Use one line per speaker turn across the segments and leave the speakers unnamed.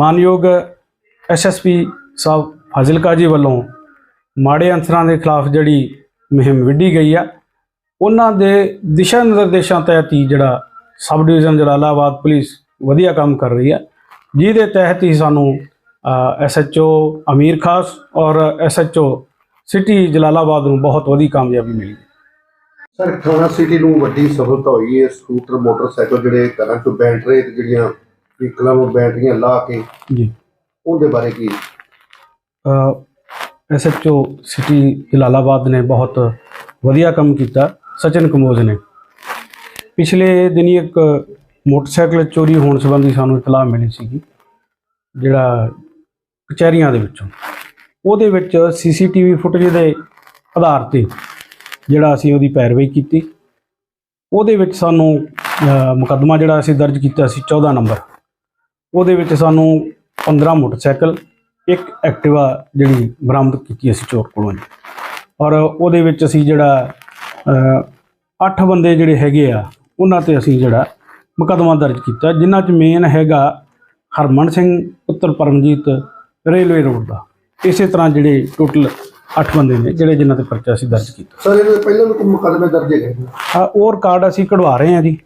ਮਾਨਯੋਗ ਐਸਐਸਪੀ ਸਾਹਿਬ ਫਾਜ਼ਿਲਕਾ ਜੀ ਵੱਲੋਂ ਮਾੜੇ ਅਨਸਰਾਂ ਦੇ ਖਿਲਾਫ ਜਿਹੜੀ ਮੁਹਿੰਮ ਵਿੱਢੀ ਗਈ ਆ, ਉਹਨਾਂ ਦੇ ਦਿਸ਼ਾ ਨਿਰਦੇਸ਼ਾਂ ਤਹਿਤ ਹੀ ਜਿਹੜਾ ਸਬ ਡਿਵੀਜ਼ਨ ਜਲਾਲਾਬਾਦ ਪੁਲਿਸ ਵਧੀਆ ਕੰਮ ਕਰ ਰਹੀ ਹੈ ਜਿਹਦੇ ਤਹਿਤ ਹੀ ਸਾਨੂੰ ਐਸਐਚਓ ਅਮੀਰ ਖਾਸ ਔਰ ਐਸਐਚਓ ਸਿਟੀ ਜਲਾਲਾਬਾਦ ਨੂੰ ਬਹੁਤ ਵਧੀਆ ਕਾਮਯਾਬੀ ਮਿਲੀ।
ਸਰ ਥਾਣਾ ਸਿਟੀ ਨੂੰ ਵੱਡੀ ਸਹੂਲਤ ਹੋਈ ਹੈ ਸਕੂਟਰ, ਮੋਟਰਸਾਈਕਲ ਜਿਹੜੇ ਘਰਾਂ ਚੋਂ ਬੈਟਰੀ ਤੇ ਜਿਹੜੀਆਂ ਵਹੀਕਲਾਂ ਨੂੰ ਬੈਟਰੀਆਂ ਲਾ ਕੇ
ਜੀ।
ਉਹਦੇ ਬਾਰੇ ਕੀ?
ਐਸਐਚਓ ਸਿਟੀ ਜਲਾਲਾਬਾਦ ਨੇ ਬਹੁਤ ਵਧੀਆ ਕੰਮ ਕੀਤਾ ਸਚਨ ਕੰਬੋਜ ਨੇ। ਪਿਛਲੇ ਦਿਨੀ ਇੱਕ ਮੋਟਰਸਾਈਕਲ ਚੋਰੀ ਹੋਣ ਸੰਬੰਧੀ ਸਾਨੂੰ ਇਤਲਾਹ ਮਿਲੀ ਸੀਗੀ ਜਿਹੜਾ ਕਚਹਿਰੀਆਂ ਦੇ ਵਿੱਚੋਂ। ਉਹਦੇ ਵਿੱਚ ਸੀਸੀਟੀਵੀ ਫੁਟੇਜ ਦੇ ਆਧਾਰ ਤੇ ਜਿਹੜਾ ਅਸੀਂ ਉਹਦੀ ਪੈਰਵਾਈ ਕੀਤੀ। ਉਹਦੇ ਵਿੱਚ ਸਾਨੂੰ ਮੁਕੱਦਮਾ ਜਿਹੜਾ ਅਸੀਂ ਦਰਜ ਕੀਤਾ ਸੀ 14 ਨੰਬਰ। ਉਹਦੇ ਵਿੱਚ ਸਾਨੂੰ 15 ਮੋਟਰਸਾਈਕਲ ਇੱਕ ਐਕਟਿਵਾ ਜਿਹੜੀ ਬਰਾਮਦ ਕੀਤੀ ਅਸੀਂ ਚੋਰ ਕੋਲੋਂ ਜੀ। ਔਰ ਉਹਦੇ ਵਿੱਚ ਅਸੀਂ ਜਿਹੜਾ ਅ, ਅੱਠ ਬੰਦੇ ਜਿਹੜੇ ਹੈਗੇ ਆ ਉਹਨਾਂ ਤੇ ਅਸੀਂ ਜਿਹੜਾ ਮੁਕੱਦਮਾ ਦਰਜ ਕੀਤਾ ਜਿਨ੍ਹਾਂ 'ਚ ਮੇਨ ਹੈਗਾ ਹਰਮਨ ਸਿੰਘ ਪੁੱਤਰ ਪਰਮਜੀਤ ਰੇਲਵੇ ਰੋਡ ਦਾ। ਇਸੇ ਤਰ੍ਹਾਂ ਜਿਹੜੇ ਟੋਟਲ 8 ਬੰਦੇ ਨੇ ਜਿਹੜੇ ਜਿਨ੍ਹਾਂ ਤੇ ਪਰਚਾ ਅਸੀਂ ਦਰਜ ਕੀਤਾ।
ਸਰ ਇਹਦੇ ਪਹਿਲਾਂ ਵੀ ਕੋਈ ਮੁਕੱਦਮੇ ਦਰਜ ਹੈਗੇ?
ਆ ਉਹ ਰਿਕਾਰਡ ਅਸੀਂ ਕਢਵਾ ਰਹੇ ਹਾਂ ਜੀ।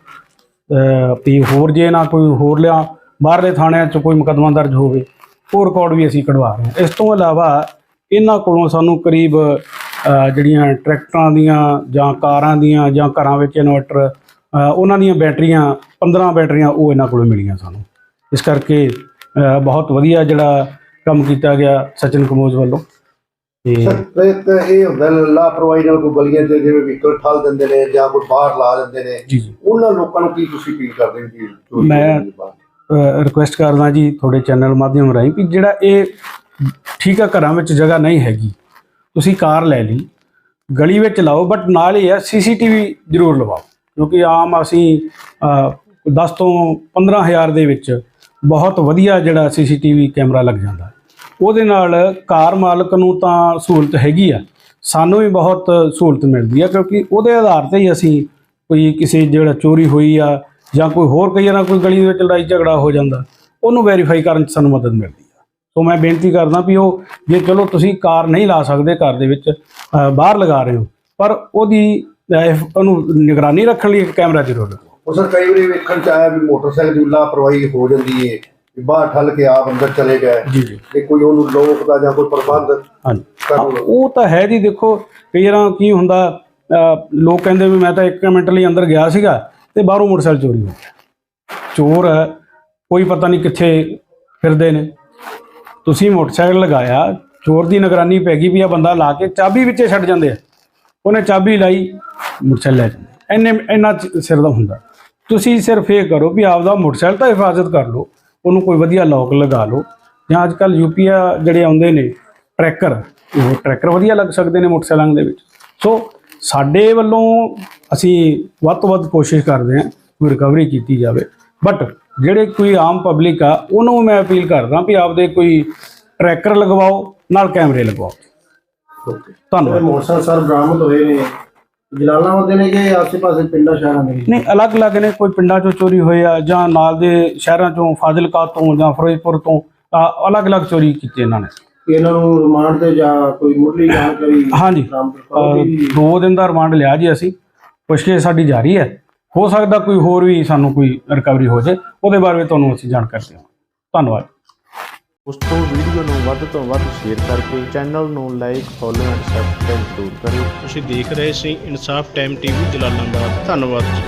ਅ, ਵੀ ਹੋਰ ਜੇ ਨਾ ਕੋਈ ਹੋਰ ਲਿਆ ਬਾਹਰਲੇ ਥਾਣਿਆਂ 'ਚ ਕੋਈ ਮੁਕੱਦਮਾ ਦਰਜ ਹੋਵੇ ਉਹ ਰਿਕਾਰਡ ਵੀ ਅਸੀਂ ਕਢਵਾ ਰਹੇ ਹਾਂ। ਇਸ ਤੋਂ ਇਲਾਵਾ ਇਹਨਾਂ ਕੋਲੋਂ ਸਾਨੂੰ ਕਰੀਬ ਜਿਹੜੀਆਂ ਟਰੈਕਟਰਾਂ ਦੀਆਂ ਜਾਂ ਕਾਰਾਂ ਦੀਆਂ ਜਾਂ ਘਰਾਂ ਵਿੱਚ ਇਨਵਰਟਰ ਉਹਨਾਂ ਦੀਆਂ ਬੈਟਰੀਆਂ 15 ਬੈਟਰੀਆਂ ਉਹ ਇਹਨਾਂ ਕੋਲੋਂ ਮਿਲੀਆਂ ਸਾਨੂੰ। ਇਸ ਕਰਕੇ ਬਹੁਤ ਵਧੀਆ ਜਿਹੜਾ ਕੰਮ ਕੀਤਾ ਗਿਆ ਸਚਿਨ ਕਮੋਜ ਵੱਲੋਂ। ਤੇ
ਇਹ ਹੁੰਦਾ ਲਾਪਰਵਾਹੀ ਨਾਲ ਕੋਈ ਗਲੀਆਂ 'ਚ ਜਿਵੇਂ ਵਹੀਕਲ ਠਾਲ ਦਿੰਦੇ ਨੇ ਜਾਂ ਕੋਈ ਬਾਹਰ ਲਾ ਦਿੰਦੇ ਨੇ ਉਹਨਾਂ ਲੋਕਾਂ ਨੂੰ ਕੀ ਤੁਸੀਂ ਅਪੀਲ ਕਰਦੇ ਹੋ
ਮੈਂ-? ਰਿਕੁਐਸਟ ਕਰਦਾ ਜੀ ਤੁਹਾਡੇ ਚੈਨਲ ਮਾਧਿਅਮ ਰਾਹੀਂ ਵੀ ਜਿਹੜਾ ਇਹ ਠੀਕ ਆ ਘਰਾਂ ਵਿੱਚ ਜਗ੍ਹਾ ਨਹੀਂ ਹੈਗੀ। ਤੁਸੀਂ ਕਾਰ ਲੈ ਲਈ ਗਲੀ ਵਿੱਚ ਲਾਓ ਬਟ ਨਾਲ ਹੀ ਹੈ ਸੀਸੀਟੀਵੀ ਜ਼ਰੂਰ ਲਵਾਓ। ਕਿਉਂਕਿ ਆਮ ਅਸੀਂ ਅ, 10 ਤੋਂ 15000 ਦੇ ਵਿੱਚ ਬਹੁਤ ਵਧੀਆ ਜਿਹੜਾ ਸੀਸੀਟੀਵੀ ਕੈਮਰਾ ਲੱਗ ਜਾਂਦਾ। ਉਹਦੇ ਨਾਲ ਕਾਰ ਮਾਲਕ ਨੂੰ ਤਾਂ ਸਹੂਲਤ ਹੈਗੀ ਆ। ਸਾਨੂੰ ਵੀ ਬਹੁਤ ਸਹੂਲਤ ਮਿਲਦੀ ਆ ਕਿਉਂਕਿ ਉਹਦੇ ਆਧਾਰ ਤੇ ਹੀ ਅਸੀਂ ਕੋਈ ਕਿਸੇ ਜਿਹੜਾ ਚੋਰੀ ਹੋਈ ਆ ਜਾਂ ਕੋਈ ਹੋਰ ਕਈ ਨਾ ਕੋਈ ਗਲੀ ਦੇ ਵਿੱਚ ਲੜਾਈ ਝਗੜਾ ਹੋ ਜਾਂਦਾ ਉਹਨੂੰ ਵੈਰੀਫਾਈ ਕਰਨ 'ਚ ਸਾਨੂੰ ਮਦਦ ਮਿਲਦੀ ਆ। ਸੋ ਮੈਂ ਬੇਨਤੀ ਕਰਦਾ ਵੀ ਉਹ ਜੇ ਚਲੋ ਤੁਸੀਂ ਕਾਰ ਨਹੀਂ ਲਾ ਸਕਦੇ ਘਰ ਦੇ ਵਿੱਚ ਬਾਹਰ ਲਗਾ ਰਹੇ ਹੋ ਪਰ ਉਹਦੀ ਉਹਨੂੰ ਨਿਗਰਾਨੀ ਰੱਖਣ ਲਈ ਇੱਕ ਕੈਮਰਾ ਜ਼ਰੂਰ ਲਗਾਓ
ਉਹ ਸਰ ਕਈ ਵਾਰੀ ਵੇਖਣ ਚ ਆਇਆ ਵੀ ਮੋਟਰਸਾਈਕਲ ਦੀ ਲਾਪਰਵਾਹੀ ਹੋ ਜਾਂਦੀ ਹੈ ਵੀ ਬਾਹਰ ਠੱਲ ਕੇ ਆਪ ਅੰਦਰ ਚਲੇ ਗਏ
ਜੀ ਜੀ।
ਤੇ ਕੋਈ ਉਹਨੂੰ ਲੋਕ ਦਾ ਜਾਂ ਕੋਈ ਪ੍ਰਬੰਧ
ਹਾਂਜੀ। ਉਹ ਤਾਂ ਹੈ ਜੀ ਦੇਖੋ ਕਈ ਵਾਰਾਂ ਕੀ ਹੁੰਦਾ ਲੋਕ ਕਹਿੰਦੇ ਵੀ ਮੈਂ ਤਾਂ 1 ਮਿੰਟ ਲਈ ਅੰਦਰ ਗਿਆ ਸੀਗਾ ਤੇ ਬਾਹਰੋਂ ਮੋਟਰਸਾਈਕਲ ਚੋਰੀ ਹੋ ਗਿਆ। ਚੋਰ ਹੈ, ਕੋਈ ਪਤਾ ਨਹੀਂ ਕਿੱਥੇ ਫਿਰਦੇ ਨੇ। ਤੁਸੀਂ ਮੋਟਰਸਾਈਕਲ ਲਗਾਇਆ ਚੋਰ ਦੀ ਨਿਗਰਾਨੀ ਪੈ ਗਈ ਵੀ ਆ ਬੰਦਾ ਲਾ ਕੇ ਚਾਬੀ ਵਿੱਚੇ ਛੱਡ ਜਾਂਦੇ ਆ। ਉਹਨੇ ਚਾਬੀ ਲਾਈ ਮੋਟਰਸਾਈਕਲ ਲੈ ਜਾਂਦੇ ਇੰਨੇ ਇੰਨਾ ਸਿਰ ਦਾ ਹੁੰਦਾ। ਤੁਸੀਂ ਸਿਰਫ ਇਹ ਕਰੋ ਵੀ ਆਪਦਾ ਮੋਟਰਸਾਈਕਲ ਤਾਂ ਹਿਫਾਜ਼ਤ ਕਰ ਲਓ ਉਹਨੂੰ ਕੋਈ ਵਧੀਆ ਲੋਕ ਲਗਾ ਲਓ। ਜਾਂ ਅੱਜ ਕੱਲ ਯੂਪੀਆ ਜਿਹੜੇ ਆਉਂਦੇ ਨੇ ਟਰੈਕਰ ਉਹ ਟਰੈਕਰ ਵਧੀਆ ਲੱਗ ਸਕਦੇ ਨੇ ਮੋਟਰਸਾਈਕਲਾਂ ਦੇ ਵਿੱਚ। ਸੋ ਸਾਡੇ ਵੱਲੋਂ ਅਸੀਂ ਵੱਧ ਤੋਂ ਵੱਧ ਕੋਸ਼ਿਸ਼ ਕਰਦੇ ਹਾਂ ਕਿ ਰਿਕਵਰੀ ਕੀਤੀ ਜਾਵੇ। ਬਟ ਜਿਹੜੇ ਕੋਈ ਆਮ ਪਬਲਿਕ ਆ ਉਹਨੂੰ ਮੈਂ ਅਪੀਲ ਕਰਦਾ ਵੀ ਆਪਦੇ ਕੋਈ ਟਰੈਕਰ ਲਗਵਾਓ ਨਾਲ ਕੈਮਰੇ ਲਗਵਾਓ। ਧੰਨਵਾਦ।
ਮੋਟਰਸਾਈਕਲ ਸਰ ਬਰਾਮਦ ਹੋਏ ਨੇ। ਜਲਾਲਾਬਾਦ ਦੇ ਨੇ ਕਿ ਆਸ-ਪਾਸੇ ਪਿੰਡਾਂ ਸ਼ਹਿਰਾਂ ਦੇ
ਨਹੀਂ ਅਲੱਗ-ਅਲੱਗ ਨੇ। ਕੋਈ ਪਿੰਡਾਂ ਚੋਂ ਚੋਰੀ ਹੋਏ ਆ ਜਾਂ ਨਾਲ ਦੇ ਸ਼ਹਿਰਾਂ ਚੋਂ ਫਾਜ਼ਿਲਕਾ ਤੋਂ ਜਾਂ ਫਿਰੋਜ਼ਪੁਰ ਤੋਂ ਅਲੱਗ-ਅਲੱਗ ਚੋਰੀ ਕੀਤੇ ਇਹਨਾਂ ਨੇ।
ਕਿ ਇਹਨਾਂ ਨੂੰ ਰਿਮਾਂਡ ਤੇ ਜਾਂ ਕੋਈ ਮੁੱਢਲੀ ਜਾਣਕਾਰੀ
ਹਾਂਜੀ।
ਬਰਾਮਦ
ਦੋ ਦਿਨ ਦਾ ਰਿਮਾਂਡ ਲਿਆ ਜੀ ਅਸੀਂ। ਪੁੱਛਕੇ ਸਾਡੀ ਜਾਰੀ ਹੈ। ਹੋ ਸਕਦਾ ਕੋਈ ਹੋਰ ਵੀ ਸਾਨੂੰ ਕੋਈ ਰਿਕਵਰੀ ਹੋ ਜਾਏ ਉਹਦੇ ਬਾਰੇ ਵੀ ਤੁਹਾਨੂੰ ਅਸੀਂ ਜਾਣਕਾਰੀ ਦੇਵਾਂਗੇ। ਧੰਨਵਾਦ।
ਉਸ ਤੋਂ ਵੀਡੀਓ ਨੂੰ ਵੱਧ ਤੋਂ ਵੱਧ ਸ਼ੇਅਰ ਕਰਕੇ ਚੈਨਲ ਨੂੰ ਲਾਈਕ ਫੋਲੋ ਐਂਡ ਸਬਸਕ੍ਰਾਈਬ ਜ਼ਰੂਰ ਕਰਿਓ।
ਤੁਸੀਂ ਦੇਖ ਰਹੇ ਸੀ ਇਨਸਾਫ ਟਾਈਮ ਟੀਵੀ ਜਲਾਲਾਬਾਦ। ਧੰਨਵਾਦ ਜੀ।